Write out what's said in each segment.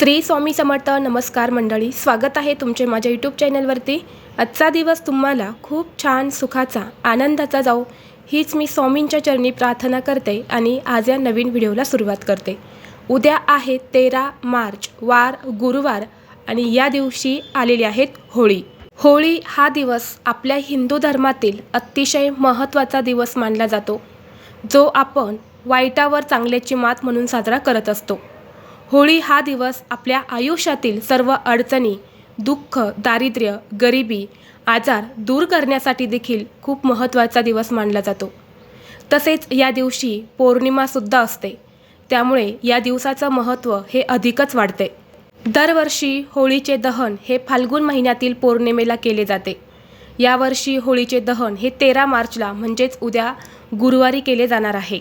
श्री स्वामी समर्थ नमस्कार मंडळी स्वागत आहे तुमचे माझ्या यूट्यूब चॅनलवरती आजचा दिवस तुम्हाला खूप छान सुखाचा आनंदाचा जाऊ हीच मी स्वामींच्या चरणी प्रार्थना करते आणि आज या नवीन व्हिडिओला सुरुवात करते. उद्या आहे तेरा मार्च वार गुरुवार आणि या दिवशी आलेली आहेत होळी. होळी हा दिवस आपल्या हिंदू धर्मातील अतिशय महत्त्वाचा दिवस मानला जातो जो आपण वाईटावर चांगल्याची मात म्हणून साजरा करत असतो. होळी हा दिवस आपल्या आयुष्यातील सर्व अडचणी दुःख दारिद्र्य गरिबी आजार दूर करण्यासाठी देखील खूप महत्त्वाचा दिवस मानला जातो. तसेच या दिवशी पौर्णिमासुद्धा असते. त्यामुळे या दिवसाचं महत्त्व हे अधिकच वाढते. दरवर्षी होळीचे दहन हे फाल्गुन महिन्यातील पौर्णिमेला केले जाते. यावर्षी होळीचे दहन हे तेरा मार्चला म्हणजेच उद्या गुरुवारी केले जाणार आहे.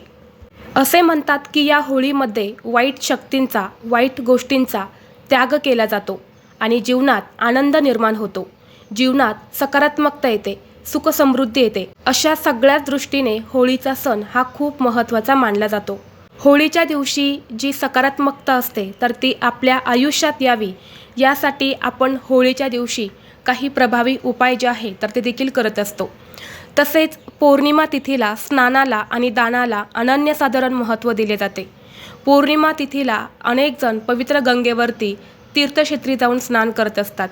असे म्हणतात की या होळीमध्ये वाईट शक्तींचा वाईट गोष्टींचा त्याग केला जातो आणि जीवनात आनंद निर्माण होतो. जीवनात सकारात्मकता येते सुखसमृद्धी येते. अशा सगळ्याच दृष्टीने होळीचा सण हा खूप महत्त्वाचा मानला जातो. होळीच्या दिवशी जी सकारात्मकता असते तर ती आपल्या आयुष्यात यावी. यासाठी आपण होळीच्या दिवशी काही प्रभावी उपाय जे आहे तर ते देखील करत असतो. तसेच पौर्णिमा तिथीला स्नानाला आणि दानाला अनन्यसाधारण महत्त्व दिले जाते. पौर्णिमा तिथीला अनेकजण पवित्र गंगेवरती तीर्थक्षेत्री जाऊन स्नान करत असतात.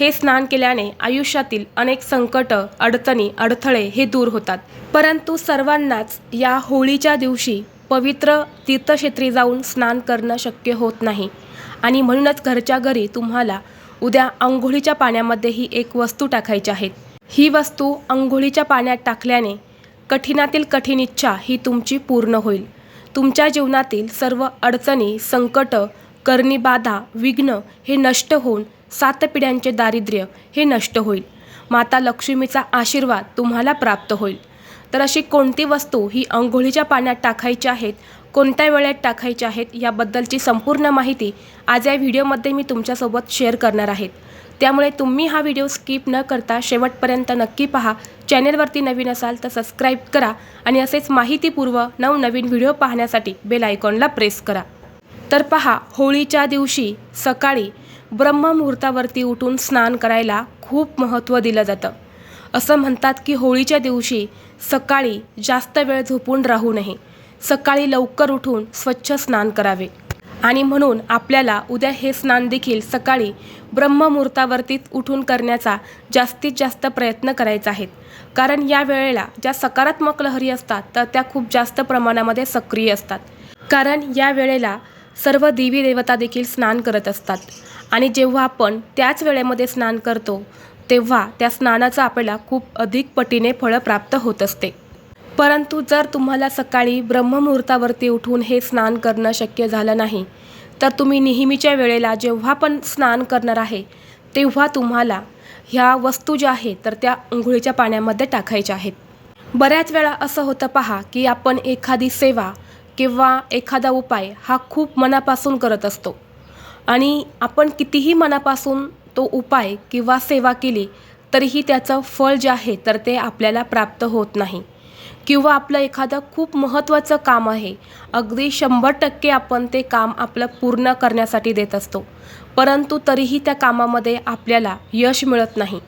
हे स्नान केल्याने आयुष्यातील अनेक संकट अडचणी अडथळे हे दूर होतात. परंतु सर्वांनाच या होळीच्या दिवशी पवित्र तीर्थक्षेत्री जाऊन स्नान करणं शक्य होत नाही. आणि म्हणूनच घरच्या घरी तुम्हाला उद्या अंघोळीच्या पाण्यामध्ये ही एक वस्तू टाकायची आहेत ही वस्तू अंघोळीच्या पाण्यात टाकल्याने कठीणातील कठीण इच्छा ही तुमची पूर्ण होईल. तुमच्या जीवनातील सर्व अडचणी संकट करणी बाधा विघ्न हे नष्ट होऊन सात पिढ्यांचे दारिद्र्य हे नष्ट होईल. माता लक्ष्मीचा आशीर्वाद तुम्हाला प्राप्त होईल. तर अशी कोणती वस्तू ही अंघोळीच्या पाण्यात टाकायची आहेत कोणत्या वेळेत टाकायच्या आहेत याबद्दलची संपूर्ण माहिती आज या व्हिडिओमध्ये मी तुमच्यासोबत शेअर करणार आहेत त्यामुळे तुम्ही हा व्हिडिओ स्किप न करता शेवटपर्यंत नक्की पहा. चॅनेलवरती नवीन असाल तर सबस्क्राईब करा आणि असेच माहितीपूर्व नवनवीन व्हिडिओ पाहण्यासाठी बेल आयकॉनला प्रेस करा. तर पहा होळीच्या दिवशी सकाळी ब्रह्ममुहूर्तावरती उठून स्नान करायला खूप महत्त्व दिलं जातं. असं म्हणतात की होळीच्या दिवशी सकाळी जास्त वेळ झोपून राहू नये. सकाळी लवकर उठून स्वच्छ स्नान करावे. आणि म्हणून आपल्याला उद्या हे स्नान देखील सकाळी ब्रह्ममुहूर्तावरतीच उठून करण्याचा जास्तीत जास्त प्रयत्न करायचा आहेत कारण या वेळेला ज्या सकारात्मक लहरी असतात तर त्या खूप जास्त प्रमाणामध्ये सक्रिय असतात. कारण या वेळेला सर्व देवी देवता देखील स्नान करत असतात. आणि जेव्हा आपण त्याच वेळेमध्ये स्नान करतो तेव्हा त्या स्नानाचं आपल्याला खूप अधिक पटीने फळं प्राप्त होत असते. परंतु जर तुम्हाला सकाळी ब्रह्ममुहूर्तावरती उठून हे स्नान करणं शक्य झालं नाही तर तुम्ही नेहमीच्या वेळेला जेव्हा पण स्नान करणार आहे तेव्हा तुम्हाला ह्या वस्तू ज्या आहेत तर त्या अंघोळीच्या पाण्यामध्ये टाकायच्या आहेत. बऱ्याच वेळा असं होतं पहा की आपण एखादी सेवा किंवा एखादा उपाय हा खूप मनापासून करत असतो. आणि आपण कितीही मनापासून तो उपाय किंवा सेवा केली तरीही त्याचं फळ जे आहे तर ते आपल्याला प्राप्त होत नाही. किंवा आपलं एखादं खूप महत्त्वाचं काम आहे अगदी शंभर टक्के आपण ते काम आपलं पूर्ण करण्यासाठी देत असतो. परंतु तरीही त्या कामामध्ये आपल्याला यश मिळत नाही.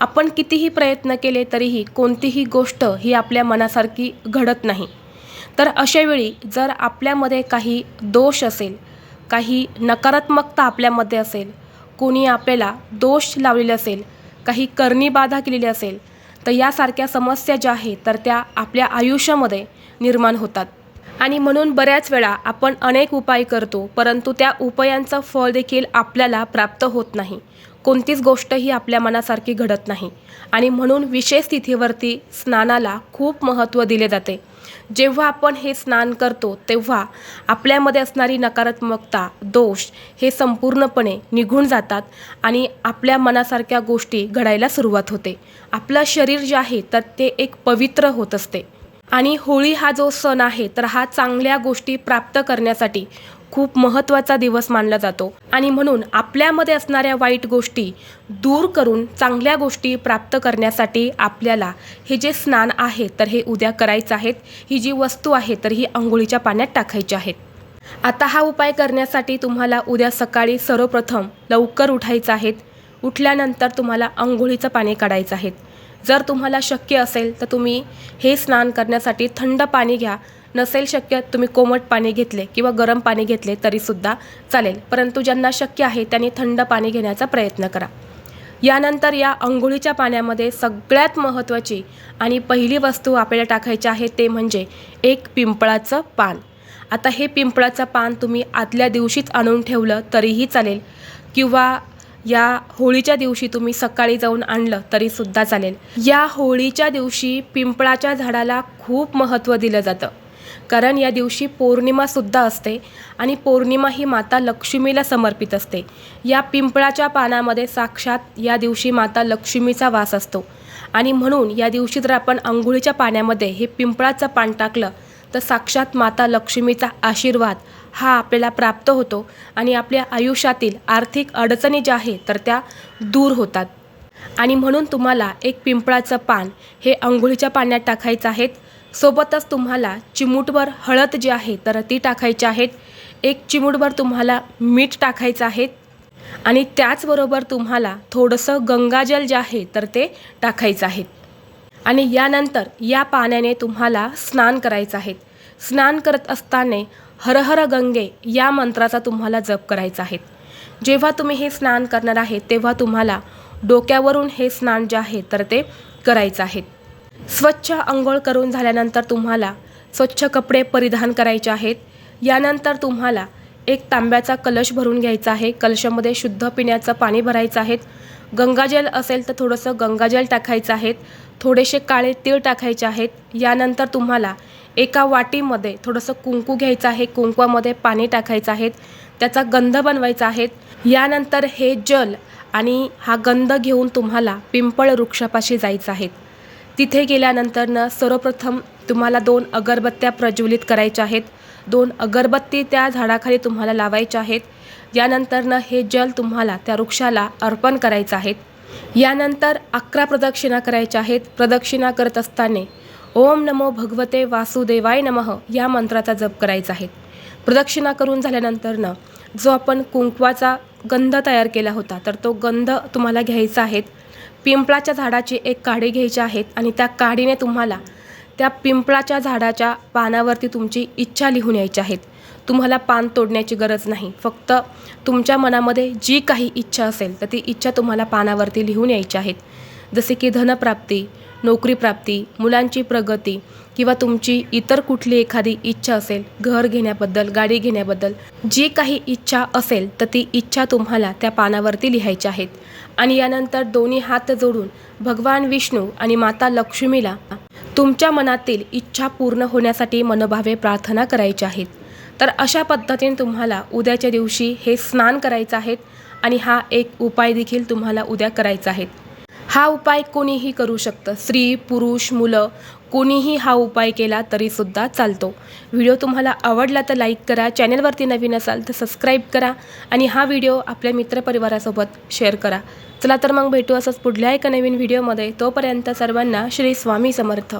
आपण कितीही प्रयत्न केले तरीही कोणतीही गोष्ट ही आपल्या मनासारखी घडत नाही. तर अशावेळी जर आपल्यामध्ये काही दोष असेल काही नकारात्मकता आपल्यामध्ये असेल कोणी आपल्याला दोष लावलेले असेल काही करणी बाधा केलेली असेल तर यासारख्या समस्या ज्या आहेत तर त्या आपल्या आयुष्यामध्ये निर्माण होतात. आणि म्हणून बऱ्याच वेळा आपण अनेक उपाय करतो परंतु त्या उपायांचं फळ देखील आपल्याला प्राप्त होत नाही. कोणतीच गोष्ट ही आपल्या मनासारखी घडत नाही. आणि म्हणून विशेष तिथीवरती स्नानाला खूप महत्त्व दिले जाते. जेव्हा आपण हे स्नान करतो तेव्हा आपल्यामध्ये असणारी नकारात्मकता दोष हे संपूर्णपणे निघून जातात आणि आपल्या मनासारख्या गोष्टी घडायला सुरुवात होते. आपलं शरीर जे आहे तर ते एक पवित्र होत असते. आणि होळी हा जो सण आहे तर हा चांगल्या गोष्टी प्राप्त करण्यासाठी खूप महत्त्वाचा दिवस मानला जातो. आणि म्हणून आपल्यामध्ये असणाऱ्या वाईट गोष्टी दूर करून चांगल्या गोष्टी प्राप्त करण्यासाठी आपल्याला हे जे स्नान आहे तर हे उद्या करायचं आहेत. ही जी वस्तू आहे तर ही अंघोळीच्या पाण्यात टाकायची आहेत. आता हा उपाय करण्यासाठी तुम्हाला उद्या सकाळी सर्वप्रथम लवकर उठायचं आहे उठल्यानंतर तुम्हाला आंघोळीचं पाणी काढायचं आहे जर तुम्हाला शक्य असेल तर तुम्ही हे स्नान करण्यासाठी थंड पाणी घ्या. नसेल शक्य तुम्ही कोमट पाणी घेतले किंवा गरम पाणी घेतले तरीसुद्धा चालेल. परंतु ज्यांना शक्य आहे त्यांनी थंड पाणी घेण्याचा प्रयत्न करा. यानंतर या अंघोळीच्या पाण्यामध्ये सगळ्यात महत्त्वाची आणि पहिली वस्तू आपल्याला टाकायची आहे ते म्हणजे एक पिंपळाचं पान. आता हे पिंपळाचं पान तुम्ही आदल्या दिवशीच आणून ठेवलं तरीही चालेल किंवा या होळीच्या दिवशी तुम्ही सकाळी जाऊन आणलं तरीसुद्धा चालेल. या होळीच्या दिवशी पिंपळाच्या झाडाला खूप महत्त्व दिलं जातं. कारण या दिवशी पौर्णिमासुद्धा असते आणि पौर्णिमा ही माता लक्ष्मीला समर्पित असते. या पिंपळाच्या पानामध्ये साक्षात या दिवशी माता लक्ष्मीचा वास असतो. आणि म्हणून या दिवशी जर आपण अंघोळीच्या पाण्यामध्ये हे पिंपळाचं पान टाकलं तर साक्षात माता लक्ष्मीचा आशीर्वाद हा आपल्याला प्राप्त होतो आणि आपल्या आयुष्यातील आर्थिक अडचणी ज्या आहेत तर त्या दूर होतात. आणि म्हणून तुम्हाला एक पिंपळाचं पान हे आंघोळीच्या पाण्यात टाकायचं आहे. सोबतच तुम्हाला चिमूटभर हळद जी आहे तर ती टाकायची आहेत. एक चिमूटभर तुम्हाला मीठ टाकायचं आहे. आणि त्याचबरोबर तुम्हाला थोडंसं गंगाजल जे आहे तर ते टाकायचं आहे. आणि यानंतर या पाण्याने तुम्हाला स्नान करायचं आहे. स्नान करत असताना हर हर गंगे या मंत्राचा तुम्हाला जप करायचा आहे. जेव्हा तुम्ही हे स्नान करणार आहे तेव्हा तुम्हाला डोक्यावरून हे स्नान जे आहे तर ते करायचं आहे. स्वच्छ आंघोळ करून झाल्यानंतर तुम्हाला स्वच्छ कपडे परिधान करायचे आहेत. यानंतर तुम्हाला एक तांब्याचा कलश भरून घ्यायचा आहे. कलशामध्ये शुद्ध पिण्याचं पाणी भरायचं आहे. गंगाजल असेल तर थोडंसं गंगाजल टाकायचं आहे. थोडेसे काळे तीळ टाकायचे आहेत. यानंतर तुम्हाला एका वाटीमध्ये थोडंसं कुंकू घ्यायचं आहे. कुंकवामध्ये पाणी टाकायचं आहे. त्याचा गंध बनवायचा आहे. यानंतर हे जल आणि हा गंध घेऊन तुम्हाला पिंपळ वृक्षापाशी जायचं आहे. तिथे गेल्यानंतरनं सर्वप्रथम तुम्हाला दोन अगरबत्त्या प्रज्वलित करायच्या आहेत. दोन अगरबत्ती त्या झाडाखाली तुम्हाला लावायच्या आहेत. यानंतरनं हे जल तुम्हाला त्या वृक्षाला अर्पण करायचं आहे यानंतर अकरा प्रदक्षिणा करायच्या आहेत. प्रदक्षिणा करत असताना ओम नमो भगवते वासुदेवाय नमः या मंत्राचा जप करायचा आहे. प्रदक्षिणा करून झाल्यानंतरनं जो आपण कुंकवाचा गंध तयार केला होता तर तो गंध तुम्हाला घ्यायचा आहे. पिंपळाच्या झाडाची एक काडी घ्यायची आहेत आणि त्या काडीने तुम्हाला त्या पिंपळाच्या झाडाच्या पानावरती तुमची इच्छा लिहून यायची आहेत. तुम्हाला पान तोडण्याची गरज नाही. फक्त तुमच्या मनामध्ये जी काही इच्छा असेल तर ती इच्छा तुम्हाला पानावरती लिहून यायची आहेत. जसे की धनप्राप्ती नोकरी प्राप्ती मुलांची प्रगती किंवा तुमची इतर कुठली एखादी इच्छा असेल घर घेण्याबद्दल गाडी घेण्याबद्दल जी काही इच्छा असेल तर ती इच्छा तुम्हाला त्या पानावरती लिहायची आहेत. आणि यानंतर दोन्ही हात जोडून भगवान विष्णू आणि माता लक्ष्मीला तुमच्या मनातील इच्छा पूर्ण होण्यासाठी मनोभावे प्रार्थना करायची आहेत. तर अशा पद्धतीने तुम्हाला उद्याच्या दिवशी हे स्नान करायचं आहे आणि हा एक उपाय देखील तुम्हाला उद्या करायचा आहे. हा उपाय कोणीही करू शकतं. स्त्री पुरुष मुलं कोणीही हा उपाय केला तरीसुद्धा चालतो. व्हिडिओ तुम्हाला आवडला तर लाईक करा चॅनलवरती नवीन असाल तर सबस्क्राईब करा आणि हा व्हिडिओ आपल्या मित्रपरिवारासोबत शेअर करा. चला तर मग भेटू असंच पुढल्या एका नवीन व्हिडिओमध्ये. तोपर्यंत सर्वांना श्री स्वामी समर्थ.